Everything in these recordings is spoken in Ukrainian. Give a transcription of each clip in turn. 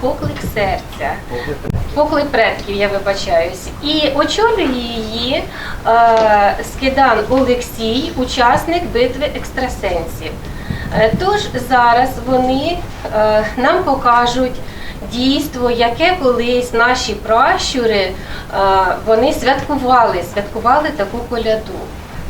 Поклик серця, поклик предків, я вибачаюсь. І очолює її е, Скидан Олексій, учасник битви екстрасенсів. Е, Тож зараз вони е, нам покажуть дійство, яке колись наші пращури е, вони святкували, святкували таку коляду.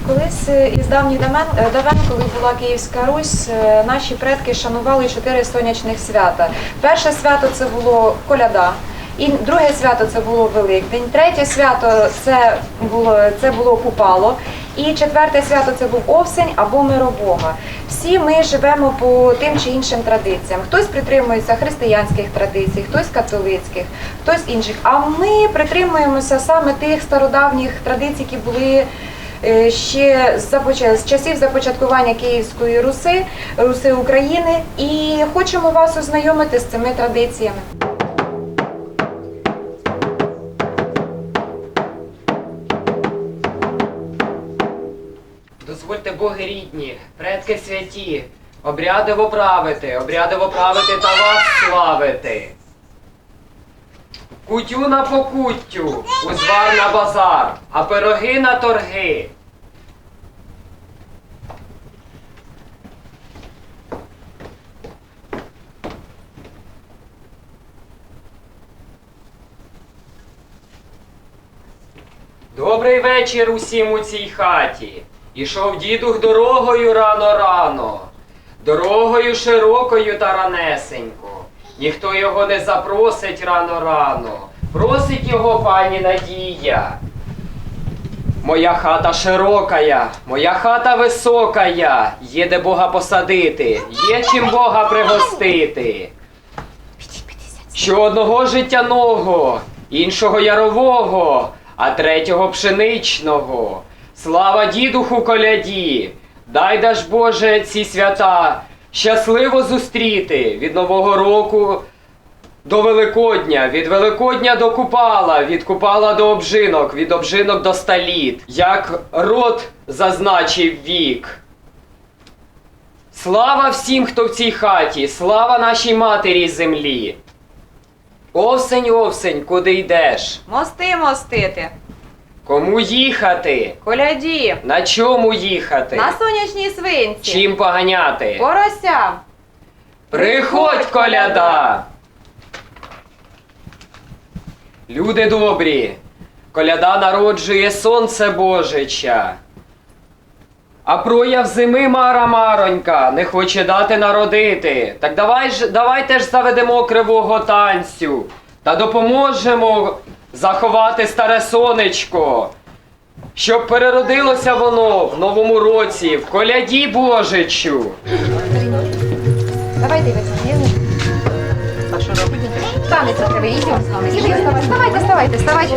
Колись е, із давніх е, давен, коли була Київська Русь, е, наші предки шанували чотири сонячних свята. Перше свято це було коляда. І друге свято це було Великдень, третє свято це було це було Купало, і четверте свято це був Овсень або Миробога. Всі ми живемо по тим чи іншим традиціям. Хтось притримується християнських традицій, хтось католицьких, хтось інших. А ми притримуємося саме тих стародавніх традицій, які були ще з часів започаткування Київської Руси, Руси України, і хочемо вас ознайомити з цими традиціями. Дозвольте боги рідні, предки святі, обрядиво правити, обрядиво правити та вас славити. Кутю на покуттю, узвар на базар, а пироги на торги. Добрий вечір усім у цій хаті. Ішов дідух дорогою рано-рано, дорогою широкою та ранесенько. Ніхто його не запросить рано-рано. Просить його пані Надія. Моя хата широкая, моя хата високая, є де Бога посадити, є чим Бога пригостити. Що одного життяного, іншого ярового, а третього пшеничного. Слава дідуху коляді! Дай даж Боже ці свята щасливо зустріти від Нового року до Великодня, від Великодня до Купала, від Купала до обжинок, від обжинок до сталіт, як род зазначив вік. Слава всім, хто в цій хаті, слава нашій матері землі. Овсень, овсень, куди йдеш? Мости мостити, Кому їхати? коляді, На чому їхати? на сонячній свинці, Чим поганяти? поросям. Приходь, коляда! Люди добрі, коляда народжує сонце Божича. А прояв зими Мара Маронька не хоче дати народити. Так давай ж, давайте ж заведемо кривого танцю та допоможемо заховати старе сонечко, щоб переродилося воно в новому році, в коляді Божичу. Давай дивитися. А що робити? Танець треба, йдемо з нами. Іди, вставайте, вставайте, вставайте.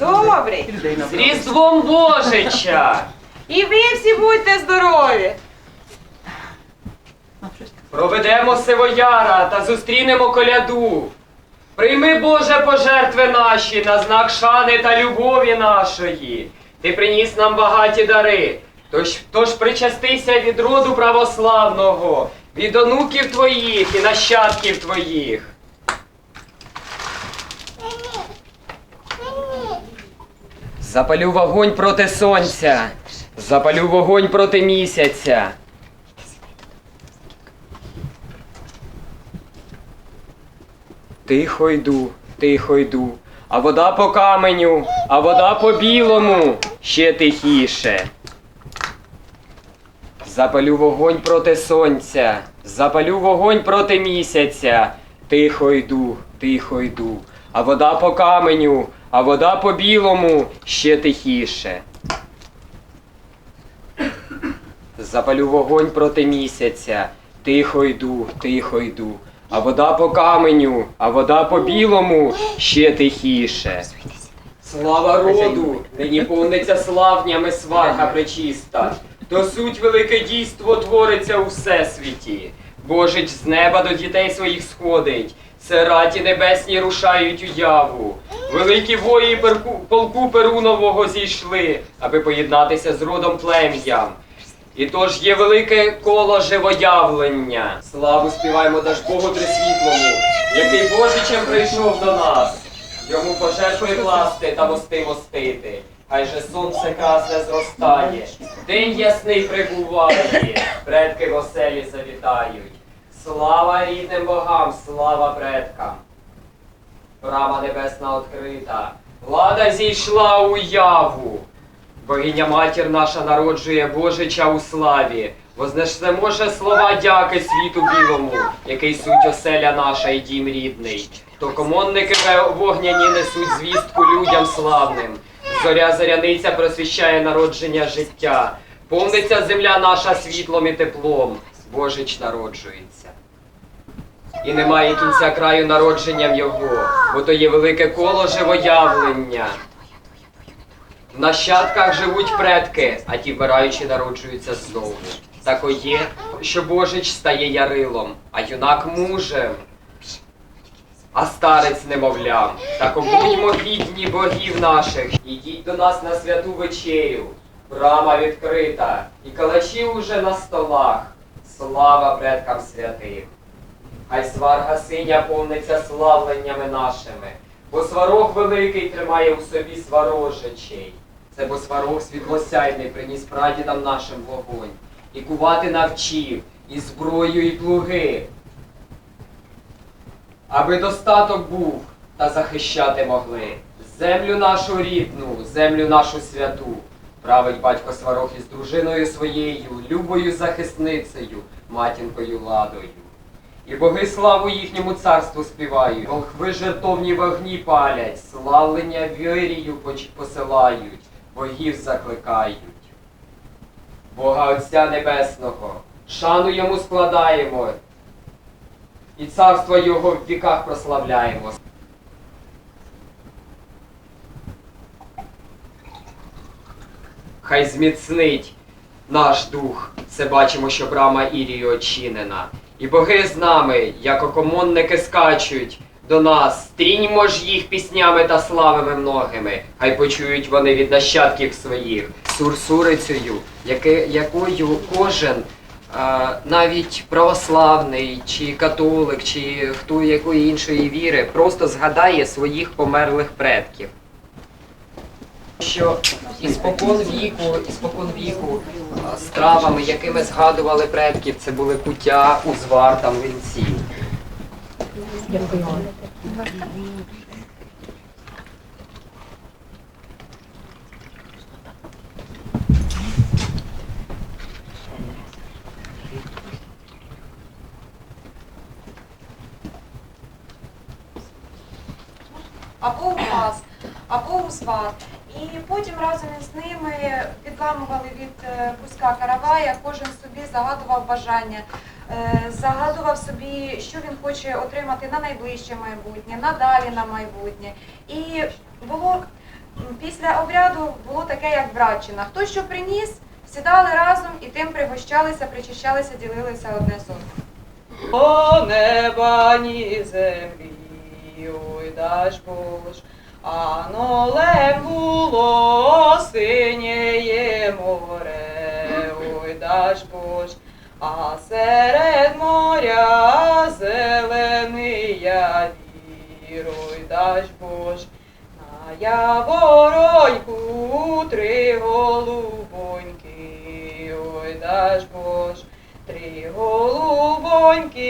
Добрий. З Різдвом Божича! І ви всі будьте здорові. Проведемо сивояра та зустрінемо коляду. Прийми, Боже, пожертви наші на знак шани та любові нашої. Ти приніс нам багаті дари. Тож, тож причастися від роду православного, від онуків твоїх і нащадків твоїх. Запалю вогонь проти сонця, запалю вогонь проти місяця. Тихо йду, тихо йду, а вода по каменю, а вода по білому. ще тихіше. Запалю вогонь проти сонця, запалю вогонь проти місяця. Тихо йду, тихо йду. А вода по каменю, а вода по білому ще тихіше. Запалю вогонь проти місяця. Тихо йду, тихо йду. А вода по каменю, а вода по білому ще тихіше. Слава роду, нині повниться славнями сварга пречиста. То суть велике дійство твориться у всесвіті. Божич з неба до дітей своїх сходить. Сераті небесні рушають у яву. Великі вої перку, полку Перунового зійшли, аби поєднатися з родом плем'ям. І тож є велике коло живоявлення. Славу співаємо Дажбогу Трисвітлому, який Божичем прийшов до нас. Йому пожертви класти та мости мостити. Хай же сонце красне зростає, день ясний прибуває, предки в оселі завітають. Слава рідним богам, слава предкам. Брама небесна відкрита, влада зійшла у яву. Богиня матір наша народжує Божича у славі. Вознесемо же слова дяки світу білому, який суть оселя наша і дім рідний. То комонники вогняні несуть звістку людям славним. Зоря зоряниця просвіщає народження життя. Повниться земля наша світлом і теплом. Божич народжується. І немає кінця краю народженням його, бо то є велике коло живоявлення. В нащадках живуть предки, а ті вмираючи народжуються знову. Тако є, що Божич стає ярилом, а юнак мужем, а старець немовлям. Тако будьмо гідні богів наших, ідіть до нас на святу вечерю. Брама відкрита, і калачі уже на столах. Слава предкам святим. Хай сварга синя повниться славленнями нашими, бо сварог великий тримає у собі сварожичей. Це бо сварог світлосяйний приніс прадідам нашим вогонь, і кувати навчив, і зброю, і плуги. Аби достаток був та захищати могли землю нашу рідну, землю нашу святу. Править батько сварог із дружиною своєю, любою захисницею, матінкою ладою. І боги славу їхньому царству співають, волхви жертовні вогні палять, славлення вірію посилають, богів закликають. Бога Отця Небесного, шану йому складаємо, і царство Його в віках прославляємо. Хай зміцнить наш дух. Це бачимо, що брама Ірії очинена. І боги з нами, як окомонники скачуть до нас, стріньмо ж їх піснями та славами многими. Хай почують вони від нащадків своїх. Сурсурицею, якою кожен, навіть православний, чи католик, чи хто якої іншої віри, просто згадає своїх померлих предків що іспокон віку, іспокон віку а, стравами, якими згадували предків, це були куття, узвар та млинці. або у вас, або у сват. І потім разом із ними підламували від е, куска каравая, кожен собі загадував бажання, е, загадував собі, що він хоче отримати на найближче майбутнє, надалі на майбутнє. І було після обряду було таке, як братчина. Хто що приніс, сідали разом і тим пригощалися, причащалися, ділилися одне з одним. О неба, ні землі, ой даж Бож, а нолем було синєє море, ой даж Бож, а серед моря зелений явір, ой даж Бож, на явороньку три голубоньки, ой даж Бож, Три голубоньки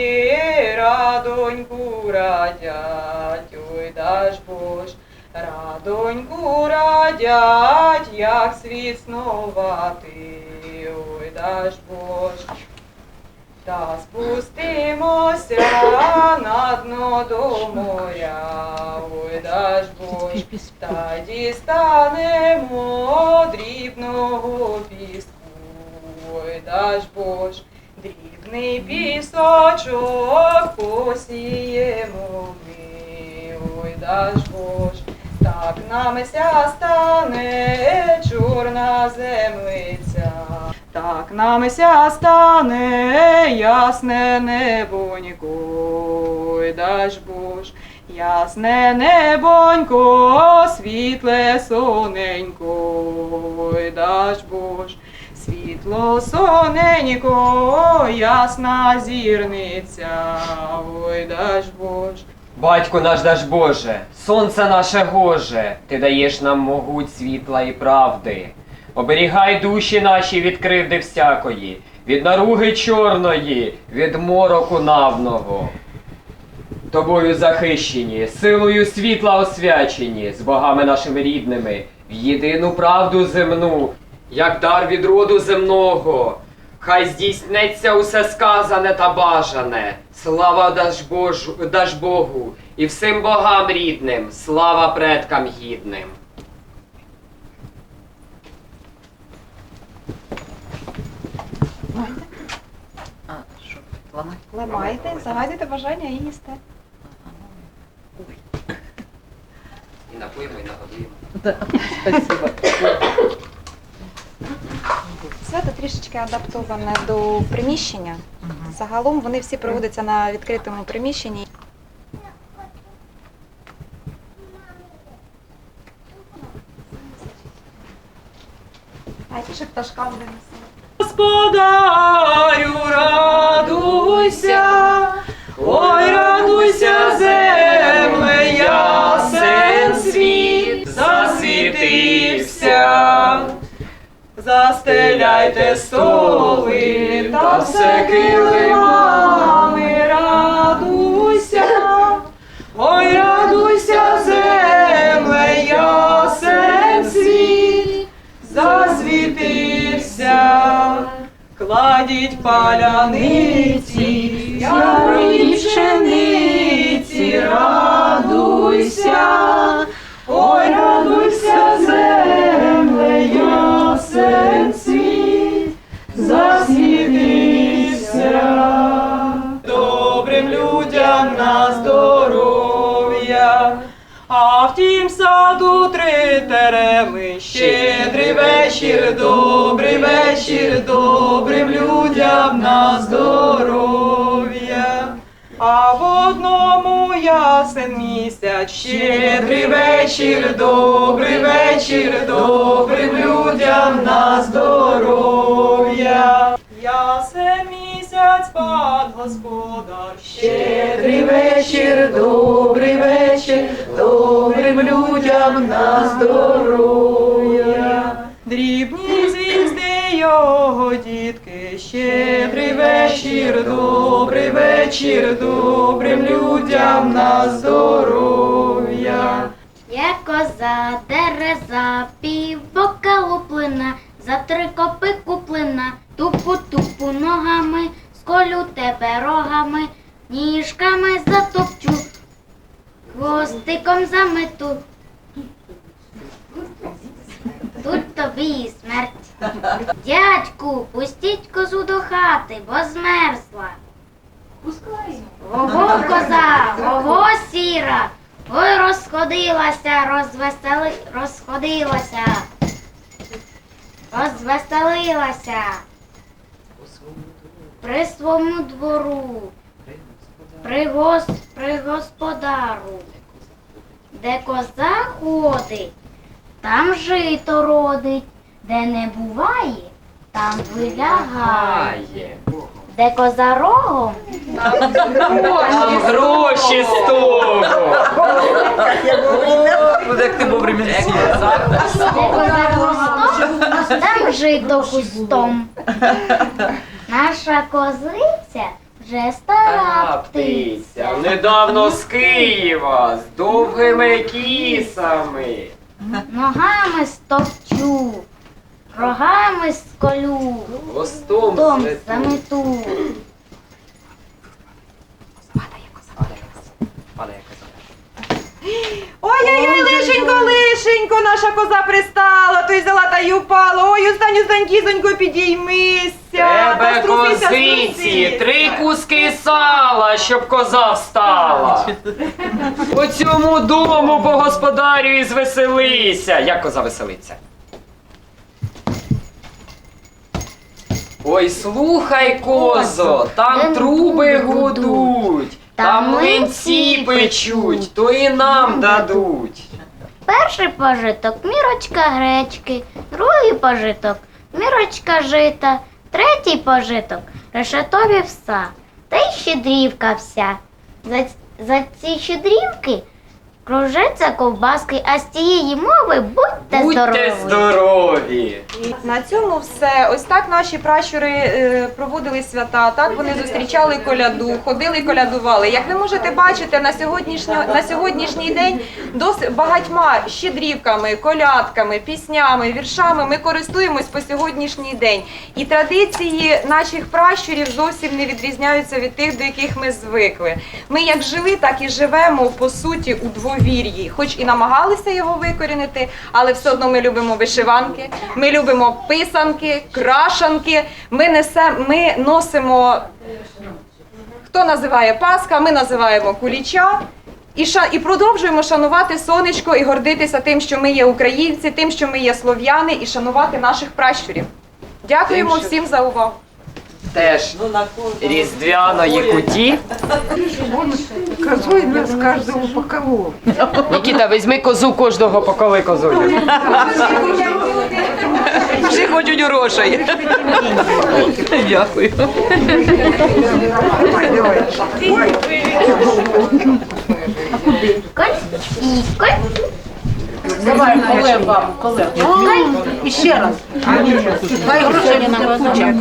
радоньку радять, ой даж Бож, Радоньку радять, як світ снувати, ой, даж Бож. Та спустимося на дно до моря, ой, даж Бож, та дістанемо дрібного піску, ой, даж Бож, дрібний пісочок посіємо ми, ой, даж Бож, так намися стане чорна землиця. Так намися стане ясне небонько, ой, даж Бож, ясне небонько, світле соненько, ой, даж Бож, світло соненько, ясна зірниця, ой, даж Бож. Батько наш даж Боже, сонце наше гоже, ти даєш нам могуть світла і правди. Оберігай душі наші від кривди всякої, від наруги чорної, від мороку навного. Тобою захищені, силою світла освячені, з богами нашими рідними, в єдину правду земну, як дар від роду земного. Хай здійснеться усе сказане та бажане. Слава даж, Божу, даж Богу і всім богам рідним, слава предкам гідним. А, що, ламати? Ламайте, загадуйте бажання і їсте. І напоїмо, і нагодуємо. Да, Спасибо. Свято трішечки адаптоване до приміщення. Загалом вони всі проводяться на відкритому приміщенні. А ті ще пташкам винесли. Господарю, радуйся, ой, радуйся, земле, ясен світ засвітився. Застеляйте столи та все килимами, радуйся, ой, радуйся, земле, ясен світ засвітився, кладіть паляниці, ярої пшениці, радуйся, ой, в саду три тереми, щедрий вечір, добрий вечір, добрим людям на здоров'я. А в одному ясен місяць, щедрий вечір, добрий вечір, добрим людям на здоров'я. Ясен місяць, пан господар, щедрий вечір, добрий вечір, добрим людям на здоров'я. Дрібні звізди його дітки, щедрий вечір, добрий вечір, добрим людям на здоров'я. Я коза, дереза, півбока луплена, за три копи куплена, тупу-тупу ногами, сколю тебе рогами, ніжками затопчу, хвостиком замету. Тут тобі і смерть. Дядьку, пустіть козу до хати, бо змерзла. Ого, коза, ого, сіра, ой, розходилася, розвесели, розходилася, розвеселилася при своєму двору, при, гос, при господару, де коза ходить, там жито родить, де не буває, там вилягає, де коза рогом, Там гроші з того. Як ти вовремя де коза кустом, там жито кустом. Наша козиця вже стара птиця. недавно з Києва, з довгими кісами. Ногами стовчу, рогами сколю, Хвостом замету. Падає коза. Ой-ой-ой, лишенько, лишенько, наша коза пристала, то й взяла та й упала. Ой, останню кізонько, підіймися. Тебе козиці, струсися. три куски сала, щоб коза встала. По цьому дому по господарю і звеселися. Як коза веселиться? Ой, слухай, козо, там Там труби труби гудуть, там млинці печуть. то і нам дадуть. Перший пожиток мірочка гречки, другий пожиток мірочка жита, третій пожиток решетові вса, та й щедрівка вся. За, за ці щедрівки кружаться ковбаски, а з тієї мови будьте, Будьте здорові. здорові. На цьому все. Ось так наші пращури е, проводили свята, так вони зустрічали коляду, ходили, колядували. Як ви можете бачити, на сьогоднішній, на сьогоднішній день досить багатьма щедрівками, колядками, піснями, віршами ми користуємось по сьогоднішній день. І традиції наших пращурів зовсім не відрізняються від тих, до яких ми звикли. Ми як жили, так і живемо по суті у двовір'ї, хоч і намагалися його викорінити, але все одно ми любимо вишиванки, ми любимо писанки, крашанки. Ми несе, ми носимо. Хто називає Пасха, ми називаємо куліча. І, ша, і продовжуємо шанувати сонечко і гордитися тим, що ми є українці, тим, що ми є слов'яни, і шанувати наших пращурів. Дякуємо Тим, що- всім за увагу. Теж різдвяної куті. Козой нас каждого поколол. Нікіта, візьми козу кожного поколи козою. Всі хочуть грошей. Дякую. Коль, і коль, Давай, колем вам, колем. І ще раз. Хай грошей не куча.